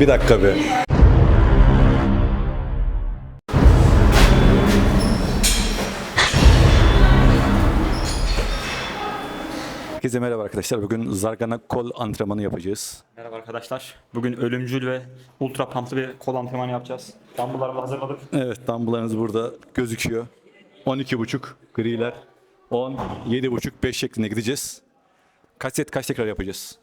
Bir dakika be. Herkese merhaba arkadaşlar. Bugün Zargana kol antrenmanı yapacağız. Merhaba arkadaşlar. Bugün ölümcül ve ultra pumplı bir kol antrenmanı yapacağız. Dumbbell'ları hazırladık. Evet dumbbelllarınız burada gözüküyor. 12.5 griler. 10, 7.5, 5 şeklinde gideceğiz. Kaç set kaç tekrar yapacağız?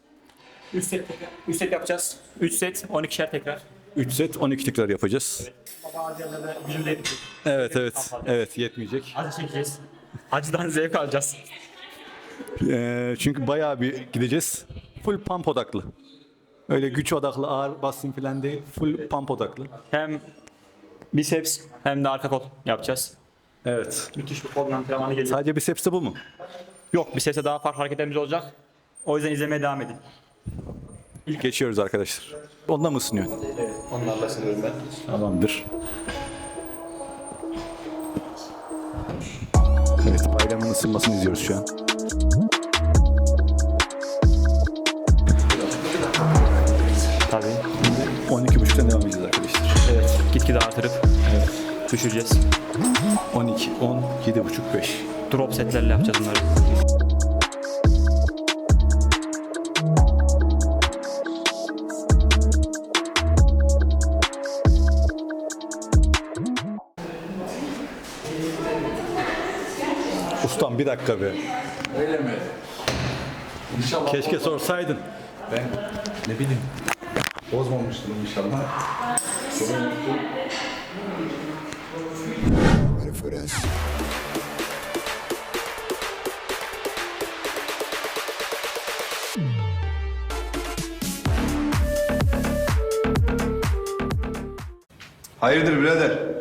3 set, 3 set yapacağız. 3 set 12'şer tekrar. 3 set 12 tekrar yapacağız. Bazı yerlerde gücüm de yetmeyecek. Evet evet. Evet yetmeyecek. Acı çekeceğiz. Acıdan zevk alacağız. Ee, çünkü bayağı bir gideceğiz. Full pump odaklı. Öyle güç odaklı, ağır basın falan değil. Full pump odaklı. Hem biceps hem de arka kol yapacağız. Evet. Müthiş bir kol antrenmanı gelecek. Sadece biceps'te bu mu? Yok biceps'te daha farklı hareketlerimiz olacak. O yüzden izlemeye devam edin. Geçiyoruz arkadaşlar. Onunla mı ısınıyorsun? Onlarla sınıyorum ben. Tamamdır. Evet, bayramın ısınmasını izliyoruz şu an. Tabii. 12.30'dan devam edeceğiz arkadaşlar. Evet. Gitgide artırıp düşüreceğiz. 12, 10, 7.30, 5. Drop setlerle yapacağız bunları. Ustam bir dakika be. Öyle mi? İnşallah Keşke sorsaydın. ben ne bileyim bozmamıştım inşallah. Sorun yoktu. Hayırdır birader?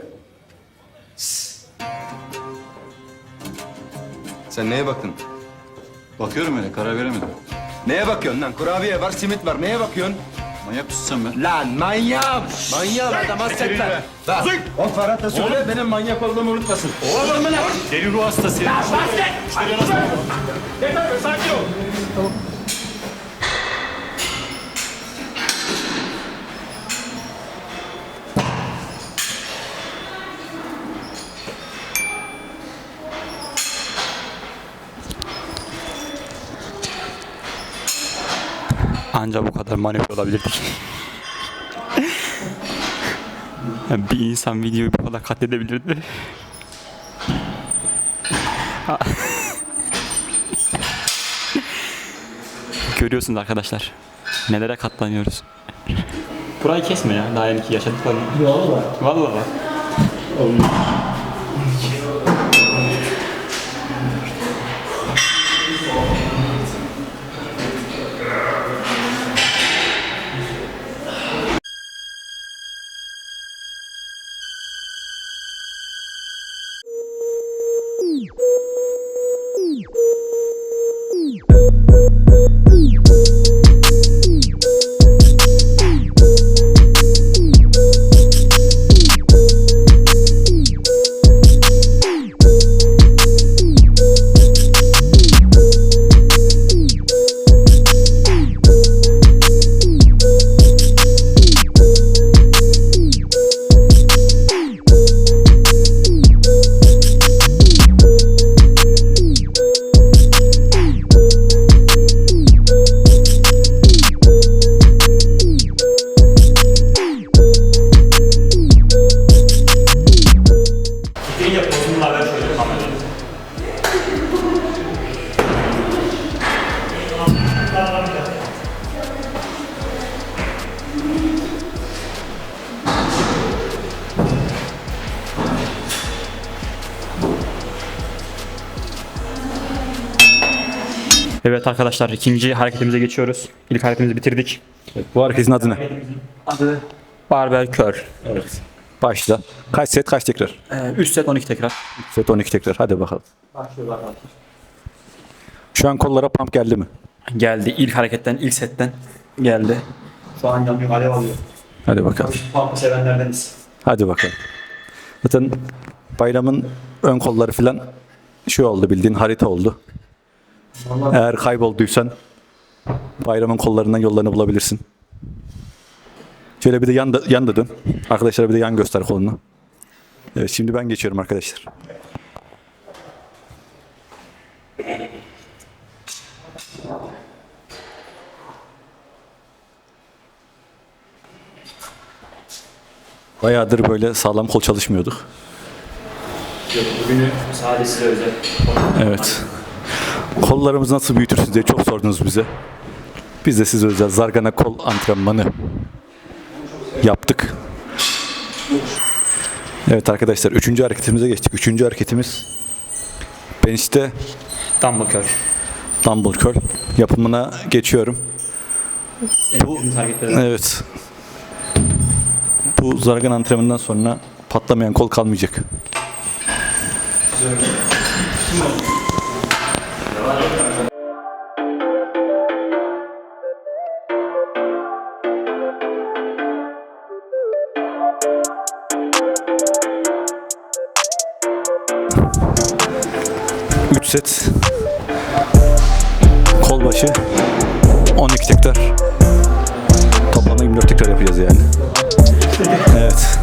Sen neye baktın? Bakıyorum öyle karar veremedim. Neye bakıyorsun lan? Kurabiye var, simit var. Neye bakıyorsun? Manyak mısın sen be? Lan manyağım! Manyağım adam hasret lan. Lan o Ferhat da söyle benim manyak olduğumu unutmasın. Oğlum mu lan? Deli ruh hastası ya. Anca bu kadar manevra olabilirdik. Yani bir insan videoyu bu kadar katledebilirdi. Görüyorsunuz arkadaşlar. Nelere katlanıyoruz. Burayı kesme ya. Daha yeni ki yaşadıklarını. Vallahi. Vallahi bak. Evet arkadaşlar ikinci hareketimize geçiyoruz. İlk hareketimizi bitirdik. Bu hareketin adı ne? Adı barbell curl. Evet. Başla. Kaç set kaç tekrar? 3 set 12 tekrar. Set 12 tekrar. Hadi bakalım. Başlıyoruz arkadaşlar. Şu an kollara pump geldi mi? Geldi ilk hareketten, ilk setten geldi. Şu an yanıyor, alev alıyor. Hadi bakalım. Pump'ı sevenlerdeniz. Hadi bakalım. Zaten bayramın ön kolları falan şu oldu bildiğin harita oldu. Eğer kaybolduysan bayramın kollarından yollarını bulabilirsin. Şöyle bir de yan da, yan da dön. Arkadaşlara bir de yan göster kolunu. Evet şimdi ben geçiyorum arkadaşlar. Bayağıdır böyle sağlam kol çalışmıyorduk. Bugünü sadece size özel. Evet. Kollarımızı nasıl büyütürsünüz diye çok sordunuz bize. Biz de size özel zargana kol antrenmanı yaptık. Evet arkadaşlar üçüncü hareketimize geçtik. Üçüncü hareketimiz bench'te Dumbbell curl. dumbbell curl yapımına geçiyorum. Bu. Evet. Bu zargan antrenmanından sonra patlamayan kol kalmayacak. Üç set kol başı 12 tekrar Toplamda 24 tekrar yapacağız yani. Evet.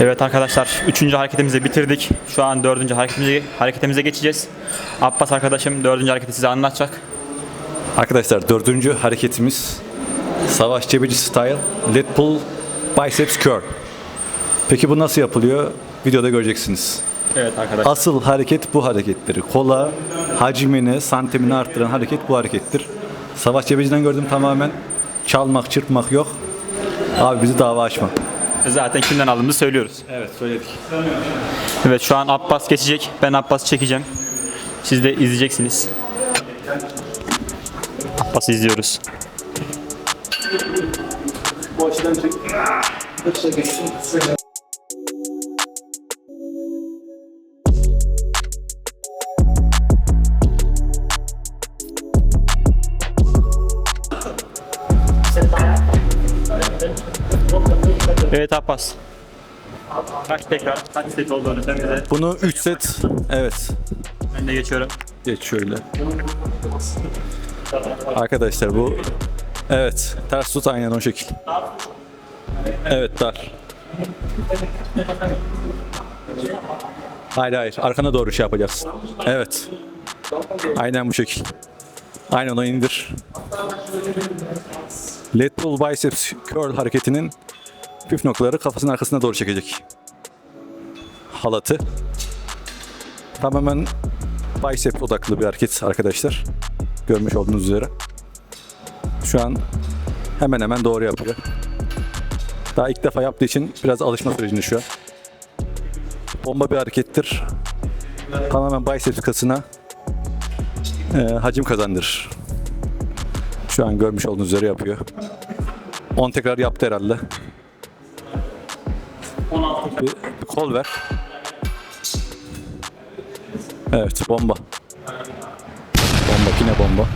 Evet arkadaşlar, üçüncü hareketimizi bitirdik. Şu an dördüncü hareketimize, hareketimize geçeceğiz. Abbas arkadaşım dördüncü hareketi size anlatacak. Arkadaşlar dördüncü hareketimiz Savaş Cebeci Style Lat Pull Biceps Curl. Peki bu nasıl yapılıyor? Videoda göreceksiniz. Evet arkadaşlar. Asıl hareket bu harekettir. Kola hacmini, santimini arttıran hareket bu harekettir. Savaş Cebeci'den gördüm tamamen çalmak, çırpmak yok. Abi bizi dava açma. Zaten kimden aldığımızı söylüyoruz. Evet söyledik. Evet şu an Abbas geçecek. Ben Abbas'ı çekeceğim. Siz de izleyeceksiniz. Abbas'ı izliyoruz. Evet Abbas. Kaç tekrar, kaç set olduğunu sen bize. Bunu 3 set evet Ben de geçiyorum. Geç şöyle. Arkadaşlar bu evet ters tut aynen o şekil. Evet dar. Hayır hayır arkana doğru şey yapacaksın. Evet. Aynen bu şekil. Aynen onu indir. Let pull biceps curl hareketinin püf noktaları kafasının arkasına doğru çekecek. Halatı. Tamamen bicep odaklı bir hareket arkadaşlar. Görmüş olduğunuz üzere. Şu an hemen hemen doğru yapıyor. Daha ilk defa yaptığı için biraz alışma sürecinde şu an. Bomba bir harekettir. Tamamen biceps kasına e, hacim kazandırır. Şu an görmüş olduğunuz üzere yapıyor. 10 tekrar yaptı herhalde. Bir, bir kol ver. Evet bomba. Bomba yine bomba.